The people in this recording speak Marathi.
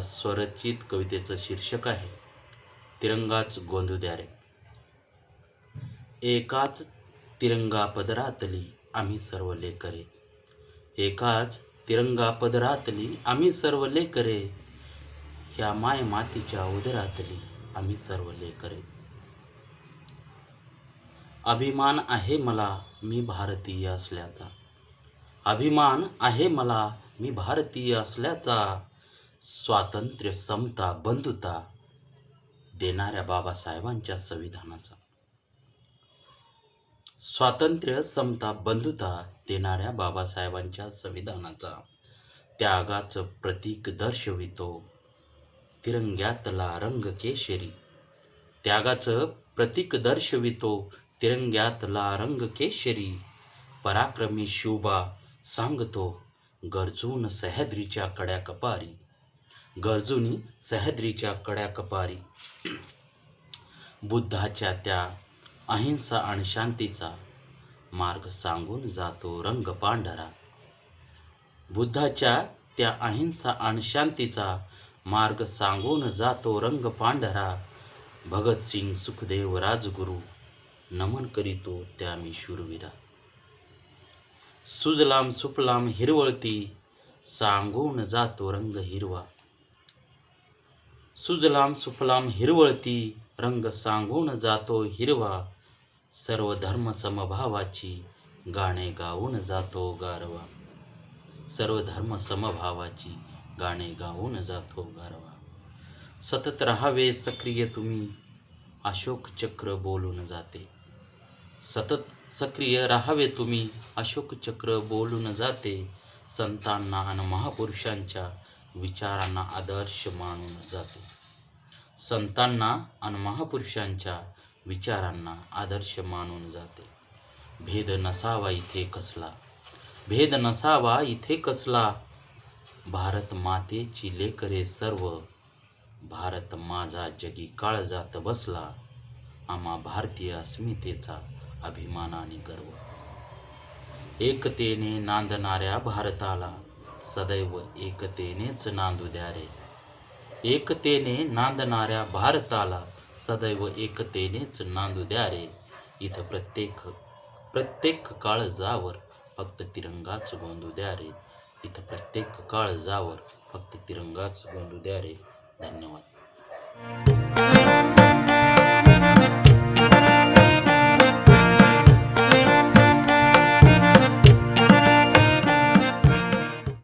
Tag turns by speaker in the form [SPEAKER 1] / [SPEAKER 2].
[SPEAKER 1] स्वरचित कवितेचं शीर्षक आहे तिरंगाच गोंधू द्या रे. एकाच तिरंगा पदरातली आम्ही सर्व लेकरे एकाच तिरंगा पदरातली आम्ही सर्व लेकरे ह्या माय मातीच्या उदरातली आम्ही सर्व लेकरे अभिमान आहे मला मी भारतीय असल्याचा. अभिमान आहे मला मी भारतीय असल्याचा. स्वातंत्र्य समता बंधुता देणाऱ्या बाबासाहेबांच्या संविधानाचा. स्वातंत्र्य समता बंधुता देणाऱ्या बाबासाहेबांच्या संविधानाचा. त्यागाचं प्रतीक दर्शवितो तिरंग्यातला रंग केशरी त्यागाचं प्रतीक दर्शवितो तिरंग्यातला रंग केशरी पराक्रमी शिवबा सांगतो गरजून सह्याद्रीच्या कड्या कपारी. गरजूनी सह्याद्रीच्या कड्या कपारी. बुद्धाच्या त्या अहिंसा आणि शांतीचा मार्ग सांगून जातो रंग पांढरा. बुद्धाच्या त्या अहिंसा आणि शांतीचा मार्ग सांगून जातो रंग पांढरा. भगतसिंग सुखदेव राजगुरू नमन करीतो त्या मी शूरवीरा सुजलाम सुपलाम हिरवळती सांगून जातो रंग हिरवा. सुजलाम सुफलाम हिरवळती रंग सांगून जातो हिरवा. सर्व धर्म समभावाची गाणे गाऊन जातो गारवा. सर्व धर्म समभावाची गाणे गाऊन जातो गारवा. सतत राहावे सक्रिय तुम्ही अशोक चक्र बोलून जाते. सतत सक्रिय राहावे तुम्ही अशोक चक्र बोलून जाते. संतांना आणि महापुरुषांच्या विचारांना आदर्श मानून जाते. संतांना आणि महापुरुषांच्या विचारांना आदर्श मानून जाते. भेद नसावा इथे कसला? भेद नसावा इथे कसला? भारत मातेची लेकरे सर्व भारत माझा जगी काळ जात बसला आम्हा भारतीय अस्मितेचा अभिमान आणि गर्व. एकतेने नांदणाऱ्या भारताला सदैव एकतेनेच नांदू द्या रे एकतेने नांदणाऱ्या भारताला सदैव एकतेनेच नांदू द्या रे इथं प्रत्येक प्रत्येक काळ जावर फक्त तिरंगाच गोंदू द्या रे इथं प्रत्येक काळ जावर फक्त तिरंगाच गोंदू द्या रे धन्यवाद.